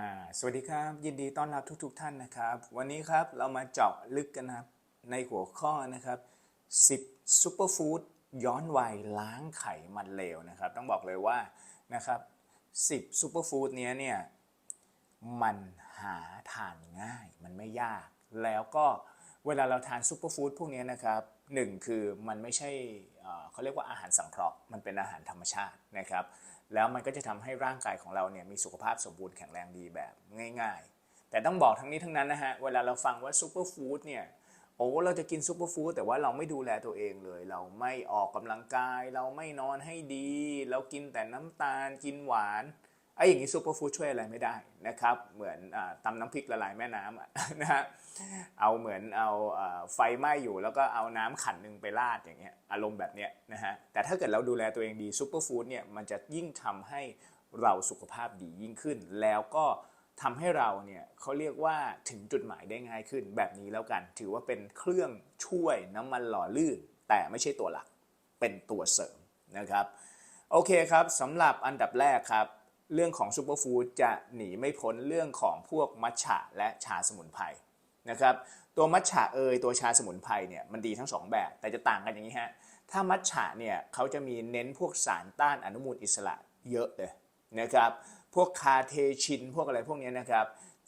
อ่าสวัสดีครับ ยินดีต้อนรับทุกๆทท่านนะครับ วันนี้ครับเรามาเจาะลึกกันนะครับ ในหัวข้อนะครับ 10ซูเปอร์ฟู้ดย้อนวัยล้างไขมันเลวนะครับ ต้องบอกเลยว่านะครับ10ซูเปอร์ฟู้ดเนี้ยเนี่ยมันหาทานง่ายมันไม่ยาก แล้วก็เวลาเราทานซูเปอร์ฟู้ดพวกนี้นะครับหนึ่งคือมันไม่ใช่เขาเรียกว่าอาหารสังเคราะห์มันเป็นอาหารธรรมชาตินะครับ แล้วมันก็จะทำให้ร่างกายของเราเนี่ยมีสุขภาพสมบูรณ์แข็งแรงดีแบบง่าย ๆ แต่ต้องบอกทั้งนี้ทั้งนั้นนะฮะเวลาเราฟังว่าซูเปอร์ฟู้ดเนี่ยโอ้เราจะกินซูเปอร์ฟู้ดแต่ว่าเราไม่ดูแลตัวเองเลย เราไม่ออกกำลังกาย เราไม่นอนให้ดี เรากินแต่น้ำตาลกินหวาน ไอ้อย่างนี้ซูเปอร์ฟู้ดช่วยอะไรไม่ได้นะครับ เหมือนอตำน้ำพริกละลายแม่น้ำนะฮะเอาเหมือนเอาไฟไหม้อยู่ แล้วก็เอาน้ำขันหนึ่งไปราดอย่างเงี้ยอารมณ์แบบเนี้ยนะฮะแต่ถ้าเกิดเราดูแลตัวเองดีซูเปอร์ฟู้ดเนี่ยมันจะยิ่งทำให้เราสุขภาพดียิ่งขึ้น แล้วก็ทำให้เราเนี่ยเขาเรียกว่าถึงจุดหมายได้ง่ายขึ้นแบบนี้แล้วกัน ถือว่าเป็นเครื่องช่วยน้ำมันหล่อลื่น แต่ไม่ใช่ตัวหลักเป็นตัวเสริมนะครับโอเคครับสำหรับอันดับแรกครับ เรื่องของซูเปอร์ฟู้ดจะหนีไม่พ้นเรื่องของพวกมัทฉะและชาสมุนไพรนะครับตัวมัทฉะเอยตัวชาสมุนไพรเนี่ยมันดีทั้งสองแบบ แต่จะต่างกันอย่างนี้ฮะถ้ามัทฉะเนี่ยเขาจะมีเน้นพวกสารต้านอนุมูลอิสระเยอะเลยนะครับพวกคาเทชินพวกอะไรพวกนี้นะครับ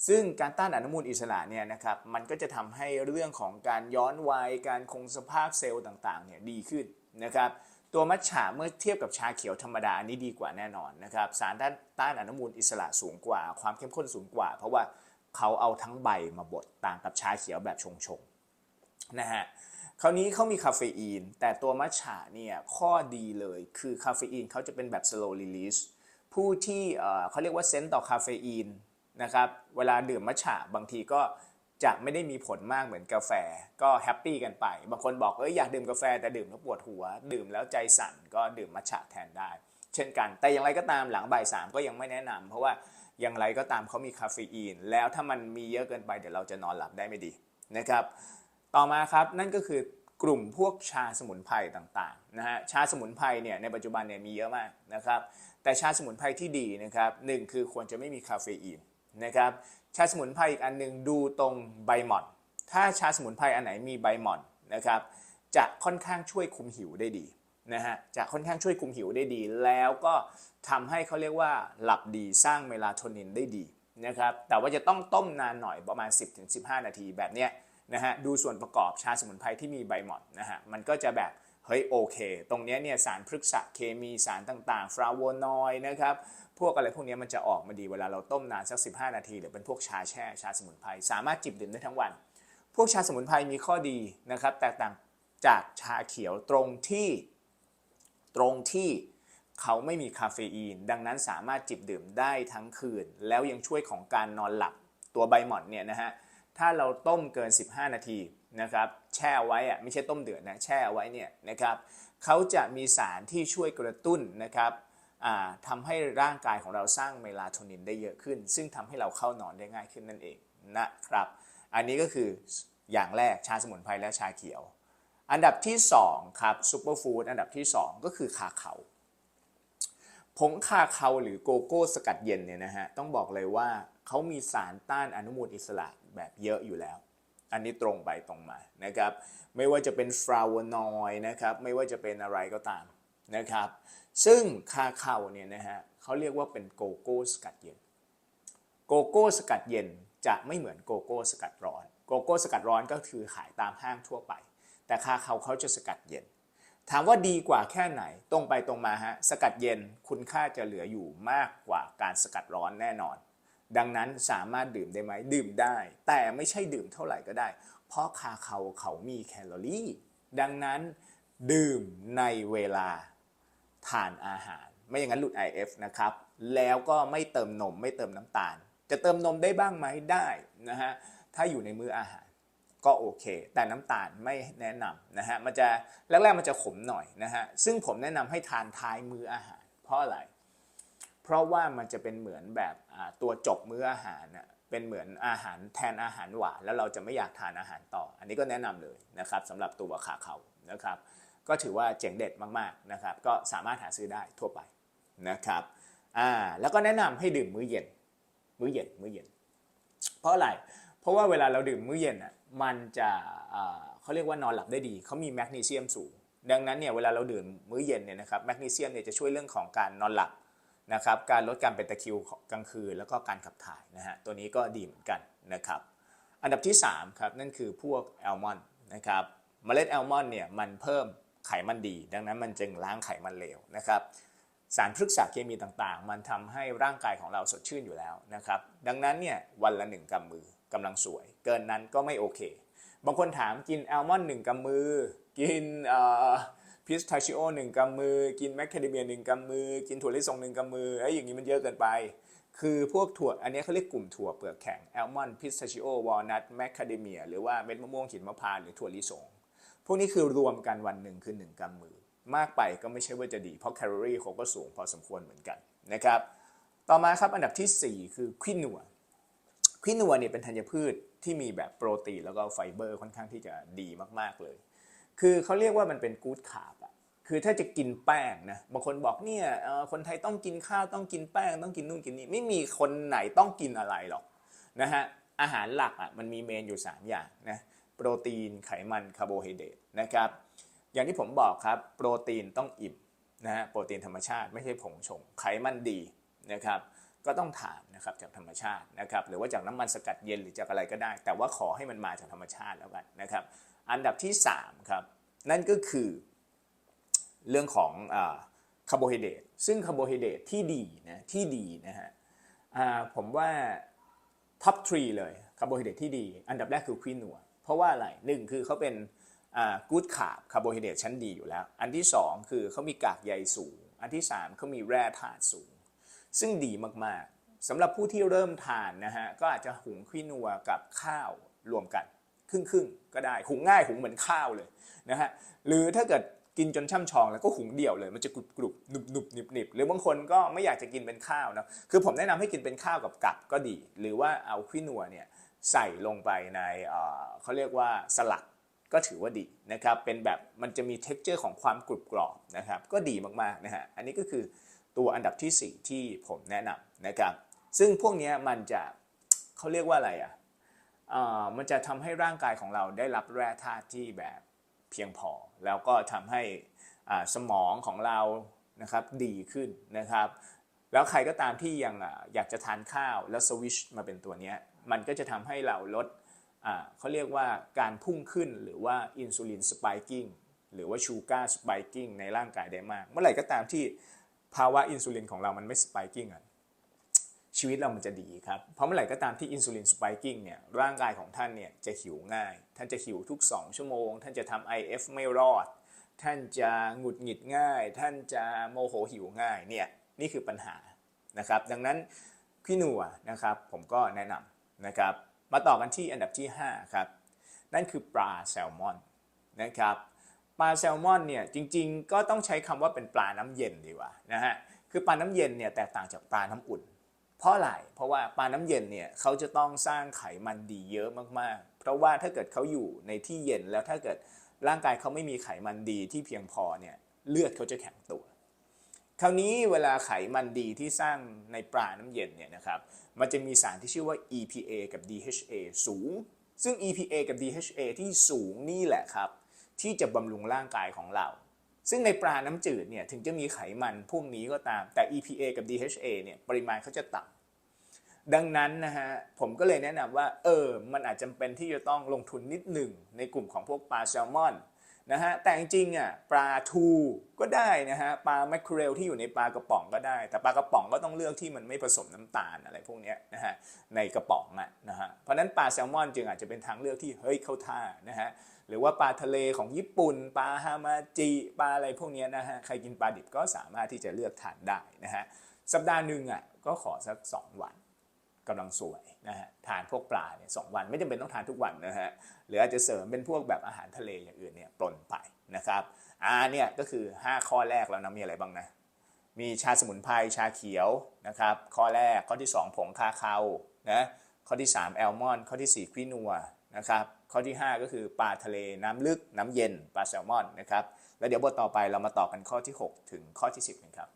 ซึ่งการต้านอนุมูลอิสระเนี่ยนะครับมันก็จะทำให้เรื่องของการย้อนวัยการคงสภาพเซลล์ต่างๆเนี่ยดีขึ้นนะครับ ตัวมัทฉะเมื่อเทียบกับชาเขียวธรรมดาอันนี้ดีกว่าแน่นอนนะครับสารต้านต้านอนุมูลอิสระสูงกว่า ความเข้มข้นสูงกว่า เพราะว่าเขาเอาทั้งใบมาบดต่างกับชาเขียวแบบชงชงๆนะฮะคราวนี้เขามีคาเฟอีน แต่ตัวมัทฉะเนี่ยข้อดีเลยคือคาเฟอีนเขาจะเป็นแบบ slow release ผู้ที่เอ่อเขาเรียกว่าเซนต์ต่อคาเฟอีนนะครับเวลาดื่มมัทฉะบางทีก็ จะไม่ได้มีผลมากเหมือนกาแฟก็แฮปปี้กันไป บางคนบอกเอ้ยอยากดื่มกาแฟแต่ดื่มแล้วปวดหัว ดื่มแล้วใจสั่นก็ดื่มมัทฉะแทนได้ เช่นกัน แต่อย่างไรก็ตามหลังบ่ายสามก็ยังไม่แนะนำเพราะว่าอย่างไรก็ตามเขามีคาเฟอีน แล้วถ้ามันมีเยอะเกินไปเดี๋ยวเราจะนอนหลับได้ไม่ดีนะครับต่อมาครับนั่นก็คือกลุ่มพวกชาสมุนไพรต่างๆนะฮะชาสมุนไพรเนี่ยในปัจจุบันเนี่ยมีเยอะมากนะครับแต่ชาสมุนไพรที่ดีนะครับหนึ่งคือควรจะไม่มีคาเฟอีน นะครับชาสมุนไพรอีกอันหนึ่งดูตรงใบหม่อน ถ้าชาสมุนไพรอันไหนมีใบหม่อนนะครับจะค่อนข้างช่วยคุมหิวได้ดีนะฮะจะค่อนข้างช่วยคุมหิวได้ดี แล้วก็ทำให้เขาเรียกว่าหลับดีสร้างเมลาโทนินได้ดีนะครับแต่ว่าจะต้องต้มนานหน่อยประมาณ 10-15 นาทีแบบเนี้ยนะฮะดูส่วนประกอบชาสมุนไพรที่มีใบหม่อนนะฮะมันก็จะแบบ เฮ้ยโอเค ตรงนี้เนี่ยสารพฤกษเคมีสารต่างๆ ฟลาโวนอยด์นะครับ พวกอะไรพวกนี้มันจะออกมาดีเวลาเราต้มนานสัก 15 นาที หรือเป็นพวกชาแช่ชาสมุนไพรสามารถจิบดื่มได้ทั้งวัน พวกชาสมุนไพรมีข้อดีนะครับแตกต่างจากชาเขียวตรงที่ตรงที่เขาไม่มีคาเฟอีน ดังนั้นสามารถจิบดื่มได้ทั้งคืน แล้วยังช่วยของการนอนหลับตัวใบหม่อนเนี่ยนะฮะถ้าเราต้มเกิน 15 นาทีนะครับ แช่ไว้อะไม่ใช่ต้มเดือดนะแช่ไว้เนี่ยนะครับเขาจะมีสารที่ช่วยกระตุ้นนะครับทำให้ร่างกายของเราสร้างเมลาโทนินได้เยอะขึ้น ซึ่งทำให้เราเข้านอนได้ง่ายขึ้นนั่นเองนะครับ อันนี้ก็คืออย่างแรกชาสมุนไพรและชาเขียว อันดับที่2ครับซูเปอร์ฟู้ดอันดับที่ 2 ก็คือคาเขาผงคาเคาหรือโกโก้สกัดเย็นเนี่ยนะฮะต้องบอกเลยว่าเขามีสารต้านอนุมูลอิสระแบบเยอะอยู่แล้ว อันนี้ตรงไปตรงมานะครับไม่ว่าจะเป็นฟลาโวนอยด์นะครับไม่ว่าจะเป็นอะไรก็ตามนะครับ ซึ่งคาเคาเนี่ยนะฮะเขาเรียกว่าเป็นโกโก้สกัดเย็น โกโก้สกัดเย็นจะไม่เหมือนโกโก้สกัดร้อน โกโก้สกัดร้อนก็คือขายตามห้างทั่วไป แต่คาเคาเขาจะสกัดเย็น ถามว่าดีกว่าแค่ไหนตรงไปตรงมาฮะสกัดเย็นคุณค่าจะเหลืออยู่มากกว่าการสกัดร้อนแน่นอน ดังนั้นสามารถดื่มได้ไหมดื่มได้ แต่ไม่ใช่ดื่มเท่าไหร่ก็ได้ เพราะคาเคาเขามีแคลอรี่ ดังนั้นดื่มในเวลาทานอาหาร ไม่อย่างนั้นหลุด IF นะครับ แล้วก็ไม่เติมนมไม่เติมน้ำตาล จะเติมนมได้บ้างไหมได้นะฮะถ้าอยู่ในมื้ออาหารก็โอเค แต่น้ำตาลไม่แนะนำนะฮะ มันจะแรกๆมันจะขมหน่อยนะฮะ ซึ่งผมแนะนำให้ทานท้ายมื้ออาหาร เพราะอะไร เพราะว่ามันจะเป็นเหมือนแบบตัวจบมื้ออาหารเป็นเหมือนอาหารแทนอาหารหวานแล้วเราจะไม่อยากทานอาหารต่อ อันนี้ก็แนะนำเลยนะครับสำหรับตัวขาเขานะครับ ก็ถือว่าเจ๋งเด็ดมากๆนะครับ ก็สามารถหาซื้อได้ทั่วไปนะครับอ่าแล้วก็แนะนำให้ดื่มมื้อเย็น มื้อเย็นมื้อเย็น เพราะอะไรเพราะว่าเวลาเราดื่มมื้อเย็นอะมันจะเอ่อเขาเรียกว่านอนหลับได้ดีเขามีแมกนีเซียมสูง ดังนั้นเนี่ยเวลาเราดื่มมื้อเย็นเนี่ยนะครับแมกนีเซียมเนี่ยจะช่วยเรื่องของการนอนหลับ นะครับการลดการเป็นตะคิวกลางคืนแล้วก็การขับถ่ายนะฮะตัวนี้ก็ดีเหมือนกันนะครับอันดับที่3ครับนั่นคือพวกแอลมอนด์นะครับเมล็ดแอลมอนด์เนี่ยมันเพิ่มไขมันดี ดังนั้นมันจึงล้างไขมันเลวนะครับสารพฤกษเคมีต่างๆ มันทำให้ร่างกายของเราสดชื่นอยู่แล้วนะครับดังนั้นเนี่ยวันละหนึ่งกำมือกำลังสวย เกินนั้นก็ไม่โอเค บางคนถามกินแอลมอนด์หนึ่งกำมือ กิน พิสทาชิโอหนึ่งกำมือ กินแมคคาเดเมียหนึ่งกำมือ กินถั่วลิสงหนึ่งกำมือไอ้อย่างนี้มันเยอะเกินไป คือพวกถั่วอันนี้เขาเรียกกลุ่มถั่วเปลือกแข็งแอลมอนด์พิสทาชิโอวอลนัทแมคคาเดเมียหรือว่าเม็ดมะม่วงหินมะพร้าวหรือถั่วลิสงพวกนี้คือรวมกันวันหนึ่งคือหนึ่งกำมือ มากไปก็ไม่ใช่ว่าจะดี เพราะแคลอรี่เขาก็สูงพอสมควรเหมือนกันนะครับต่อมาครับอันดับทีสี่4 คือควินัวควินัวเนี่ยเป็นธัญพืชที่มีแบบโปรตีนแล้วก็ไฟเบอร์ค่อนข้างที่จะดีมากๆเลย คือเขาเรียกว่ามันเป็นกู๊ดคาร์บอะคือถ้าจะกินแป้งนะบางคนบอกเนี่ยคนไทยต้องกินข้าวต้องกินแป้งต้องกินนู่นกินนี่ไม่มีคนไหนต้องกินอะไรหรอกนะฮะอาหารหลักอะมันมีเมนอยู่ 3 อย่างนะโปรตีนไขมันคาร์โบไฮเดรตนะครับอย่างที่ผมบอกครับโปรตีนต้องอิ่มนะฮะโปรตีนธรรมชาติไม่ใช่ผงชงไขมันดีนะครับก็ต้องทานนะครับจากธรรมชาตินะครับหรือว่าจากน้ำมันสกัดเย็นหรือจากอะไรก็ได้ แต่ว่าขอให้มันมาจากธรรมชาติแล้วกันนะครับ อันดับที่3ครับนั่นก็คือเรื่องของคาร์โบไฮเดรตซึ่งคาร์โบไฮเดรตที่ดีนะที่ดีนะฮะผมว่าท็อปทรีเลยคาร์โบไฮเดรตที่ดี อันดับแรกคือควินัวเพราะว่าอะไรหนึ่งคือเขาเป็นกู๊ดคาร์บคาร์โบไฮเดรตชั้นดีอยู่แล้ว อันที่ 2 คือเขามีกากใยสูง อันที่ 3เขามีแร่ธาตุสูง ซึ่งดีมากๆสำหรับผู้ที่เริ่มทานนะฮะก็อาจจะหุงควินัวกับข้าวรวมกัน ครึ่งๆก็ได้หุงง่ายหุงเหมือนข้าวเลยนะฮะหรือถ้าเกิดกินจนช่ำชองแล้วก็หุงเดี่ยวเลยมันจะกรุบกรุบหนุบหนุบหนิบหนิบหรือบางคนก็ไม่อยากจะกินเป็นข้าวนะคือผมแนะนำให้กินเป็นข้าวกับกับก็ดี หรือว่าเอาควินัวเนี่ยใส่ลงไปในเขาเรียกว่าสลัดก็ถือว่าดีนะครับเป็นแบบมันจะมี t e x t อร์ของความกรุบกรอบนะครับก็ดีมากๆนะฮะอันนี้ก็คือตัวอันดับที่ 4 ที่ผมแนะนำนะครับซึ่งพวกนี้มันจะเขาเรียกว่าอะไรอะ มันจะทำให้ร่างกายของเราได้รับแร่ธาตุที่แบบเพียงพอ แล้วก็ทำให้สมองของเรานะครับดีขึ้นนะครับ แล้วใครก็ตามที่ยังอยากจะทานข้าวแล้วสวิชมาเป็นตัวนี้มันก็จะทำให้เราลดเขาเรียกว่าการพุ่งขึ้นหรือว่าอินซูลินสปายกิ้งหรือว่าชูการ์สปายกิ้งในร่างกายได้มาก เมื่อไหร่ก็ตามที่ภาวะอินซูลินของเรามันไม่สปายกิ้งอะ ชีวิตเรามันจะดีครับ เพราะเมื่อไหร่ก็ตามที่อินซูลินสปายกิ้งเนี่ยร่างกายของท่านเนี่ยจะหิวง่าย ท่านจะหิวทุก 2 ชั่วโมง ท่านจะทำ IF ไม่รอด ท่านจะหงุดหงิดง่าย ท่านจะโมโหหิวง่ายเนี่ยนี่คือปัญหานะครับ ดังนั้นพี่หนัวนะครับผมก็แนะนำนะครับมาต่อกันที่อันดับที่ 5 ครับ นั่นคือปลาแซลมอนนะครับปลาแซลมอนเนี่ยจริงๆ ก็ต้องใช้คำว่าเป็นปลาน้ำเย็นดีกว่านะฮะคือปลาน้ำเย็นเนี่ยแตกต่างจากปลาน้ำอุ่น เพราะอะไรเพราะว่าปลาน้ำเย็นเนี่ยเขาจะต้องสร้างไขมันดีเยอะมากๆ เพราะว่าถ้าเกิดเขาอยู่ในที่เย็นแล้วถ้าเกิดร่างกายเขาไม่มีไขมันดีที่เพียงพอเนี่ยเลือดเขาจะแข็งตัว คราวนี้เวลาไขมันดีที่สร้างในปลาน้ำเย็นเนี่ยนะครับมันจะมีสารที่ชื่อว่า EPA กับ DHA สูง ซึ่ง EPA กับ DHA ที่สูงนี่แหละครับ ที่จะบำรุงร่างกายของเรา ซึ่งในปลาน้ำจืดเนี่ยถึงจะมีไขมันพวกนี้ก็ตามแต่ EPA กับ DHA เนี่ยปริมาณเขาจะต่ำ ดังนั้นนะฮะผมก็เลยแนะนำว่าเออมันอาจจำเป็นที่จะต้องลงทุนนิดหนึ่งในกลุ่มของพวกปลาแซลมอนนะฮะแต่จริงๆอะปลาทูก็ได้นะฮะปลาแมคเคเรลที่อยู่ในปลากระป๋องก็ได้ แต่ปลากระป๋องก็ต้องเลือกที่มันไม่ผสมน้ำตาลอะไรพวกนี้นะฮะในกระป๋องอะนะฮะเพราะนั้นปลาแซลมอนจึงอาจจะเป็นทางเลือกที่เฮ้ยเข้าท่านะฮะหรือว่าปลาทะเลของญี่ปุ่น ปลาฮามาจิปลาอะไรพวกนี้นะฮะใครกินปลาดิบก็สามารถที่จะเลือกทานได้นะฮะสัปดาห์หนึ่งอะก็ขอสัก 2 วัน กำลังสวยนะฮะทานพวกปลาเนี่ยสวันไม่จำเป็นต้องทานทุกวันนะฮะหรืออาจจะเสริมเป็นพวกแบบอาหารทะเลอย่างอื่นเนี่ยปลนไปนะครับอ่าเนี่ยก็คือ 5 ข้อแรกแล้วนะมีอะไรบ้างนะมีชาสมุนไพรชาเขียวนะครับข้อแรกข้อที่ 2 ผงคาคานะข้อที่ 3 แอลมอนข้อที่ 4 ควินัวนะครับข้อที่ 5 ก็คือปลาทะเลน้ำลึกน้ำเย็นปลาแซลมอนนะครับแล้วเดี๋ยวบทต่อไปเรามาต่อกันข้อที่ 6 ถึงข้อที่ 10กันครับ